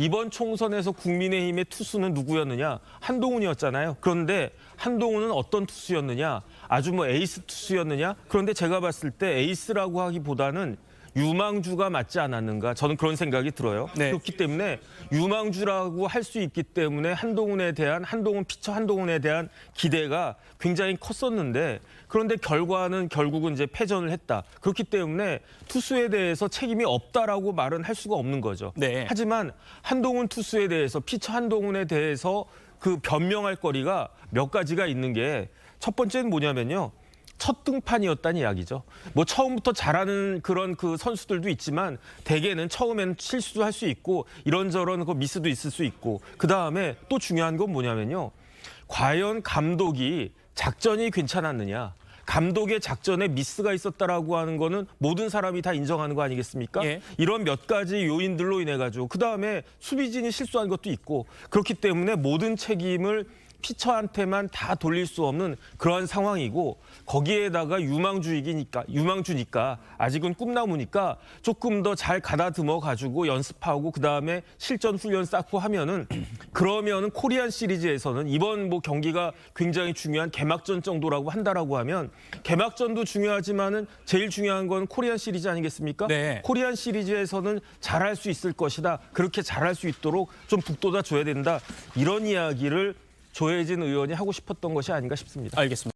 이번 총선에서 국민의힘의 투수는 누구였느냐? 한동훈이었잖아요. 그런데 한동훈은 어떤 투수였느냐? 아주 뭐 에이스 투수였느냐? 그런데 제가 봤을 때 에이스라고 하기보다는 유망주가 맞지 않았는가? 저는 그런 생각이 들어요. 네. 그렇기 때문에 유망주라고 할 수 있기 때문에 한동훈에 대한 한동훈 피처 한동훈에 대한 기대가 굉장히 컸었는데 그런데 결과는 결국은 이제 패전을 했다. 그렇기 때문에 투수에 대해서 책임이 없다라고 말은 할 수가 없는 거죠. 네. 하지만 한동훈 투수에 대해서 피처 한동훈에 대해서 그 변명할 거리가 몇 가지가 있는 게 첫 번째는 뭐냐면요. 첫 등판이었다는 이야기죠. 뭐 처음부터 잘하는 그런 그 선수들도 있지만 대개는 처음에는 실수도 할 수 있고 이런저런 그 미스도 있을 수 있고 그 다음에 또 중요한 건 뭐냐면요. 과연 감독이 작전이 괜찮았느냐. 감독의 작전에 미스가 있었다라고 하는 거는 모든 사람이 다 인정하는 거 아니겠습니까? 예. 이런 몇 가지 요인들로 인해 가지고 그 다음에 수비진이 실수한 것도 있고 그렇기 때문에 모든 책임을 피처한테만 다 돌릴 수 없는 그러한 상황이고 거기에다가 유망주이기니까 유망주니까 아직은 꿈나무니까 조금 더 잘 가다듬어 가지고 연습하고 그 다음에 실전 훈련 쌓고 하면은 그러면은 코리안 시리즈에서는 이번 뭐 경기가 굉장히 중요한 개막전 정도라고 한다라고 하면 개막전도 중요하지만은 제일 중요한 건 코리안 시리즈 아니겠습니까? 네. 코리안 시리즈에서는 잘할 수 있을 것이다. 그렇게 잘할 수 있도록 좀 북돋아 줘야 된다. 이런 이야기를 조혜진 의원이 하고 싶었던 것이 아닌가 싶습니다. 알겠습니다.